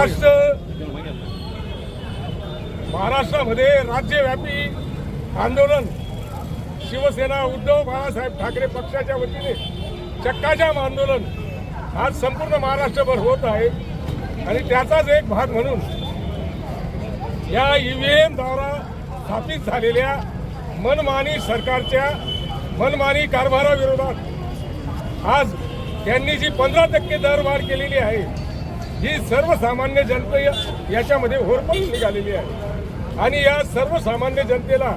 महाराष्ट्र महाराष्ट्रामध्ये राज्यव्यापी आंदोलन. शिवसेना उद्धव बाळासाहेब ठाकरे पक्षाच्या वतीने चक्काजाम आंदोलन आज संपूर्ण महाराष्ट्रभर होत आहे. आणि त्याचाच एक भाग म्हणून या ईव्हीएम द्वारा स्थापित झालेल्या मनमानी सरकारच्या मनमानी कारभाराविरोधात आज त्यांनी जी पंधरा टक्के दरवाढ केलेली आहे ही सर्वसामान्य जनता याच्यामध्ये होरपळून निघालेली आहे. आणि या सर्वसामान्य जनतेला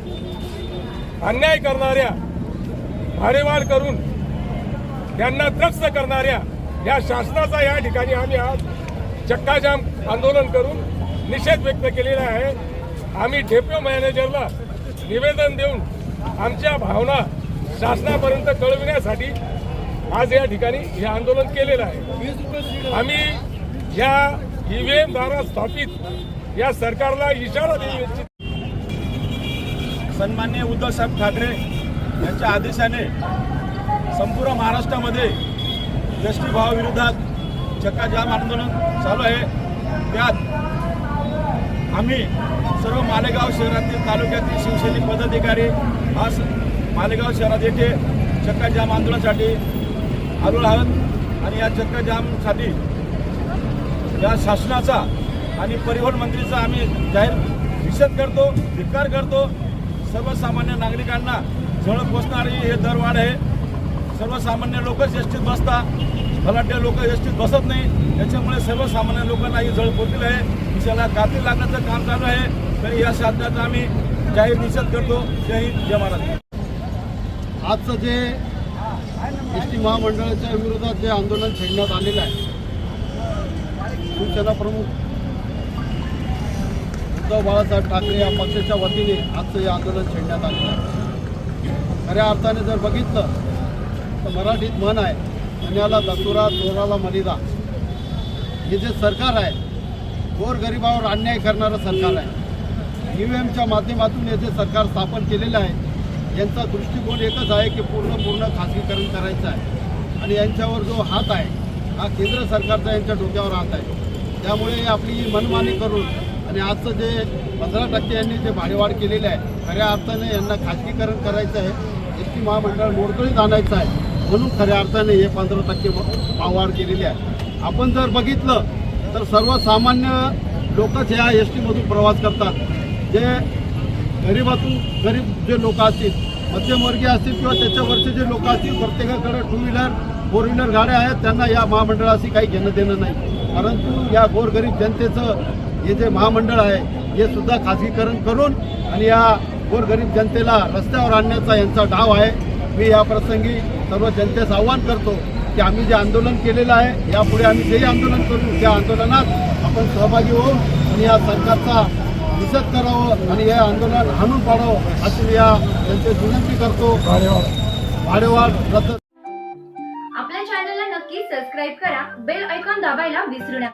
अन्याय करणाऱ्या भाडेवाढ करून त्यांना त्रस्त करणाऱ्या या शासनाचा या ठिकाणी आम्ही आज चक्काजाम आंदोलन करून निषेध व्यक्त केलेला आहे. आम्ही डेप्युटी मॅनेजरला निवेदन देऊन आमच्या भावना शासनापर्यंत कळविण्यासाठी आज या ठिकाणी हे आंदोलन केलेलं आहे. आम्ही या ईव्हीएम द्वारा स्थापित या सरकारला इशारा देऊ इच्छित. सन्मान्य उद्धवसाहेब ठाकरे यांच्या आदेशाने संपूर्ण महाराष्ट्रामध्ये एस टी भावाविरोधात चक्काजाम आंदोलन चालू आहे. त्यात आम्ही सर्व मालेगाव शहरातील तालुक्यातील शिवसैनिक पदाधिकारी आज मालेगाव शहरात येथे चक्काजाम आंदोलनासाठी आलो आहोत. आणि या चक्काजामसाठी या शासनाचा आणि परिवहन मंत्रीचा आम्ही जाहीर निषेध करतो धिक्कार करतो. सर्वसामान्य नागरिकांना जवळ पोचणारी हे दरवाढ आहे. सर्वसामान्य लोकच एसटीत बसतात भलाट्य लोक एसटीत बसत नाही. त्याच्यामुळे सर्वसामान्य लोकांना ही जळ पोचली आहे. दिशाला कातील लागण्याचं काम चालू आहे तरी या शासनाचा आम्ही जाहीर निषेध करतो. जय हिंद जय महाराज आजचं जे एस टी महामंडळाच्या विरोधात जे आंदोलन छेडण्यात आलेलं आहे शिवसेना प्रमुख उद्धव बाळासाहेब ठाकरे या पक्षाच्या वतीने आजचं हे आंदोलन छेडण्यात आलेलं आहे. खऱ्या अर्थाने जर बघितलं तर मराठीत म्हण आहे पुण्याला दसुरा चोराला मलिदा हे जे सरकार आहे गोरगरिबावर अन्याय करणारं सरकार आहे. ई एमच्या माध्यमातून हे जे सरकार स्थापन केलेलं आहे यांचा दृष्टिकोन एकच आहे की पूर्ण पूर्ण खाजगीकरण करायचं आहे. आणि यांच्यावर जो हात आहे हा केंद्र सरकारचा यांच्या डोक्यावर हात आहे. त्यामुळे आपली मनमानी करून आणि आजचं जे पंधरा टक्के यांनी जे भाडेवाढ केलेली आहे खऱ्या अर्थाने यांना खाजगीकरण करायचं आहे एस टी महामंडळ मोडकळीत आणायचं आहे म्हणून खऱ्या अर्थाने हे पंधरा टक्के भाववाढ केलेली आहे. आपण जर बघितलं तर सर्वसामान्य लोकच ह्या एस टीमधून प्रवास करतात. जे गरिबातून गरीब जे लोक असतील मध्यमवर्गीय असतील किंवा त्याच्यावरचे जे लोक असतील प्रत्येकाकडे टू व्हीलर फोर व्हीलर गाड्या आहेत त्यांना या महामंडळाशी काही घेणं देणं नाही. परंतु या गोरगरीब जनतेचं हे जे महामंडळ आहे हे सुद्धा खाजगीकरण करून आणि या गोरगरीब जनतेला रस्त्यावर आणण्याचा यांचा डाव आहे. मी या प्रसंगी सर्व जनतेस आव्हान करतो की आम्ही जे आंदोलन केलेलं आहे यापुढे आम्ही जेही आंदोलन करू त्या आंदोलनात आपण सहभागी होऊ आणि या सरकारचा दिसत करावं आणि हे आंदोलन हाणून पाडावं अशी मी या त्यांची विनंती करतो. भाडेवाढ रद्द आपल्या चॅनलला नक्की सबस्क्राईब करा बेल ऐकॉन दाबायला विसरू नका.